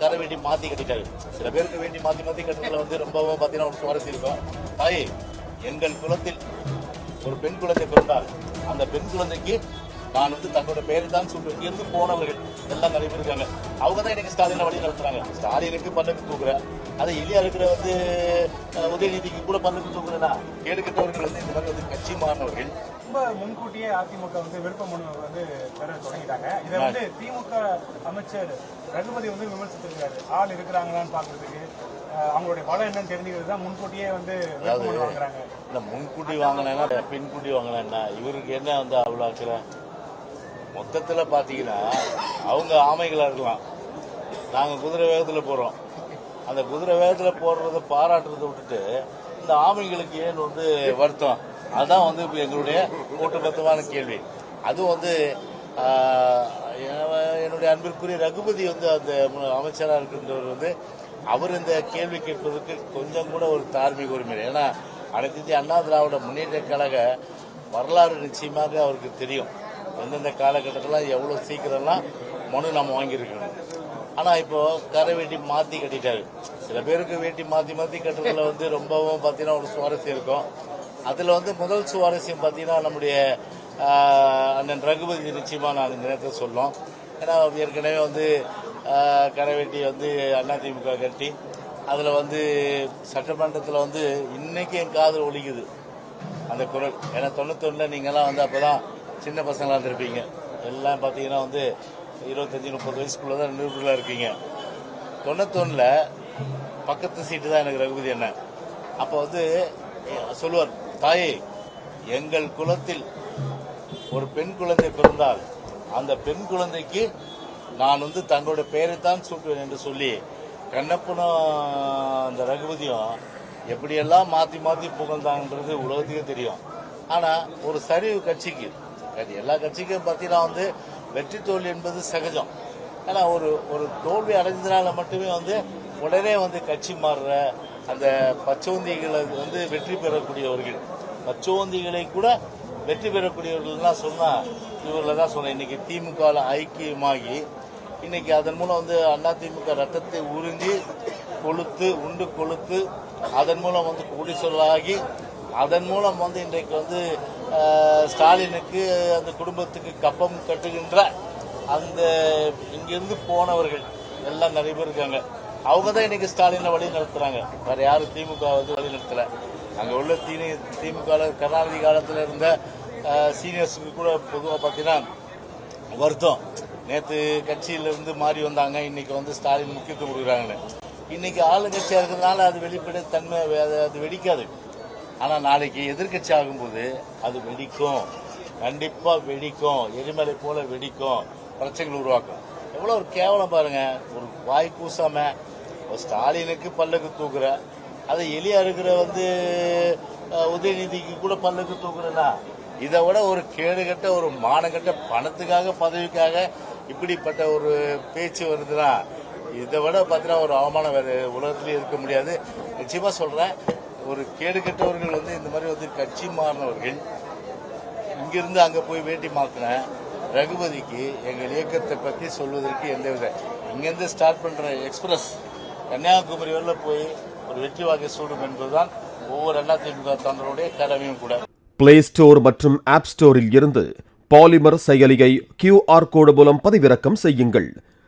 தர வேண்டி மாத்தி கட்டிட்டாரு. சில பேருக்கு வேண்டி மாத்தி மாத்தி கட்டுறதுல வந்து ரொம்பவும் பாத்தீங்கன்னா ஒரு சுவாரஸ்யம் இருக்கும். தாயே எங்கள் குலத்தில் ஒரு பெண் குழந்தை பிறந்தால் அந்த பெண் குழந்தைக்கு நான் வந்து தன்னோட பேரை தான் சொல்லி இருந்து போனவர்கள் எல்லாம் நிறைய பேர் இருக்காங்க. அவங்க தான் எனக்கு ஸ்டாலினை வழி நடத்துறாங்க. ஸ்டாலினுக்கு பல்லுக்கு தூக்குறேன் அதை எளியா இருக்கிற வந்து உதயநிதிக்கு கூட பல்லுக்கு தூக்குறேன்னா கேடு கெட்டவர்கள் வந்து இந்த மாதிரி வந்து கட்சி மாறினவர்கள். ரொம்ப முன்கூட்டியே அதிமுக வந்து விருப்ப மனு வந்து பெற தொடங்கிட்டாங்க. இதை வந்து திமுக அமைச்சர் ரகுபதி வந்து விமர்சித்திருக்காரு ஆள் இருக்கிறாங்களான்னு பாக்குறதுக்கு அவங்களுடைய பலம் என்னன்னு தெரிஞ்சுக்கிறது தான் முன்கூட்டியே வந்து வாங்குறாங்க. இல்ல முன்கூட்டி வாங்கினேன்னா பின்கூட்டி வாங்கினேன்னா இவருக்கு என்ன வந்து அவ்வளோ ஆக்குற மொத்தத்தில் பார்த்தீங்கன்னா அவங்க ஆமைகளாக இருக்கலாம். நாங்கள் குதிரை வேகத்தில் போகிறோம் அந்த குதிரை வேகத்தில் போடுறத பாராட்டுறதை விட்டுட்டு இந்த ஆமைகளுக்கு ஏன் வந்து வருத்தம்? அதுதான் வந்து இப்போ எங்களுடைய ஒட்டுமொத்தமான கேள்வி. அதுவும் வந்து என்னுடைய அன்பிற்குரிய ரகுபதி வந்து அந்த அமைச்சராக இருக்கின்றவர் வந்து அவர் இந்த கேள்வி கேட்பதற்கு கொஞ்சம் கூட ஒரு தார்மீக உரிமை ஏன்னா அனைத்து அண்ணா திராவிட முன்னேற்ற கழக வரலாறு நிச்சயமாக அவருக்கு தெரியும். எந்தெந்த காலகட்டத்தில் எவ்வளோ சீக்கிரம்லாம் மனு நம்ம வாங்கியிருக்கணும். ஆனால் இப்போது கரை வேட்டி மாற்றி கட்டிட்டாரு. சில பேருக்கு வேட்டி மாற்றி மாற்றி கட்டுறதுல வந்து ரொம்பவும் பார்த்தீங்கன்னா ஒரு சுவாரஸ்யம் இருக்கும். அதில் வந்து முதல் சுவாரஸ்யம் பார்த்தீங்கன்னா நம்முடைய அண்ணன் ரகுபதி நிச்சயமாக நான் இந்த நேரத்தில் சொல்லும். ஏன்னா ஏற்கனவே வந்து கரைவெட்டி வந்து அதிமுக கட்டி அதில் வந்து சட்டமன்றத்தில் வந்து இன்றைக்கி என் காதில் ஒழிக்குது அந்த குரல். ஏன்னா தொண்ணூத்தொன்னில் நீங்கள்லாம் வந்து அப்போ தான் சின்ன பசங்களாக இருந்திருப்பீங்க. எல்லாம் பார்த்தீங்கன்னா வந்து இருபத்தஞ்சி முப்பது வயசுக்குள்ள தான் நிருபர்களாக இருக்கீங்க. தொண்ணூத்தொன்னில் பக்கத்து சீட்டு தான் எனக்கு ரகுபதி என்ன அப்போ வந்து சொல்லுவார் தாயே எங்கள் குலத்தில் ஒரு பெண் குழந்தை பிறந்தால் அந்த பெண் குழந்தைக்கு நான் வந்து தங்களோட பெயரை தான் சூட்டுவேன் என்று சொல்லி கண்ணப்பனும் அந்த ரகுபதியும் எப்படியெல்லாம் மாற்றி மாற்றி புகழ்ந்தாங்கன்றது உலகத்துக்கே தெரியும். ஆனால் ஒரு சரிவு கட்சிக்கு அது எல்லா கட்சிக்கும் பார்த்தீங்கன்னா வந்து வெற்றி தோல்வி என்பது சகஜம். ஏன்னா ஒரு ஒரு தோல்வி அடைஞ்சதுனால மட்டுமே வந்து உடனே வந்து கட்சி மாறுற அந்த பச்சோந்திகளை வந்து வெற்றி பெறக்கூடியவர்கள். பச்சோந்திகளை கூட வெற்றி பெறக்கூடியவர்கள்லாம் சொன்னால் இவரில் தான் சொன்னேன். இன்னைக்கு திமுக ஐக்கியமாகி இன்னைக்கு அதன் மூலம் வந்து அண்ணா திமுக ரத்தத்தை உறிஞ்சி கொளுத்து உண்டு கொளுத்து அதன் மூலம் வந்து குடிசொல்லாகி அதன் மூலம் வந்து இன்றைக்கு வந்து ஸ்டாலினுக்கு அந்த குடும்பத்துக்கு கப்பம் கட்டுகின்ற அந்த இங்கிருந்து போனவர்கள் எல்லாம் நிறைய பேர் இருக்காங்க. அவங்க தான் இன்னைக்கு ஸ்டாலினை வழி நடத்துறாங்க. வேற யாரும் திமுக வந்து வழி நடத்தல. அங்க உள்ள தீனி திமுக கருணாநிதி காலத்தில் இருந்த சீனியர்ஸுக்கு கூட பொதுவாக பார்த்தீங்கன்னா வருத்தம். நேற்று கட்சியிலிருந்து மாறி வந்தாங்க. இன்னைக்கு வந்து ஸ்டாலின் முக்கியத்துவம் கொடுக்குறாங்கன்னு. இன்னைக்கு ஆளுங்கட்சியாக இருக்கிறதுனால அது வெளிப்படை தன்மை அது வெடிக்காது. ஆனா நாளைக்கு எதிர்க்கட்சி ஆகும்போது அது வெடிக்கும். கண்டிப்பா வெடிக்கும். எரிமலை போல வெடிக்கும். பிரச்சனைகள் உருவாக்கும். எவ்வளவு ஒரு கேவலம் பாருங்க. ஒரு வாய் கூசாம ஒரு ஸ்டாலினுக்கு பல்லுக்கு தூக்குற அதை எலியா இருக்கிற வந்து உதயநிதிக்கு கூட பல்லுக்கு தூக்குறனா இதை விட ஒரு கேடுகட்ட ஒரு மானகட்ட பணத்துக்காக பதவிக்காக இப்படிப்பட்ட ஒரு பேச்சு வருதுன்னா இதை விட பார்த்தீங்கன்னா ஒரு அவமானம் வேறு உலகத்திலேயே இருக்க முடியாது. நிச்சயமாக சொல்கிறேன் ஒரு கேடு கெட்டவர்கள் வந்து இந்த மாதிரி வந்து கட்சி மாறினவர்கள் இங்கிருந்து அங்கே போய் வேட்டி மாத்தின ரகுபதிக்கு எங்கள் இயக்கத்தை பற்றி சொல்வதற்கு எந்த வித இங்கேருந்து ஸ்டார்ட் பண்ணுற எக்ஸ்பிரஸ் கன்னியாகுமரி வரல போய் ஒரு வெற்றி வாக்கை சூடும் என்பதுதான் ஒவ்வொரு அதிமுக தொண்டருடைய கடமையும் கூட. பிளே ஸ்டோர் மற்றும் ஆப் ஸ்டோரில் இருந்து பாலிமர் செயலியை கியூஆர் கோடு மூலம் பதிவிறக்கம் செய்யுங்கள்.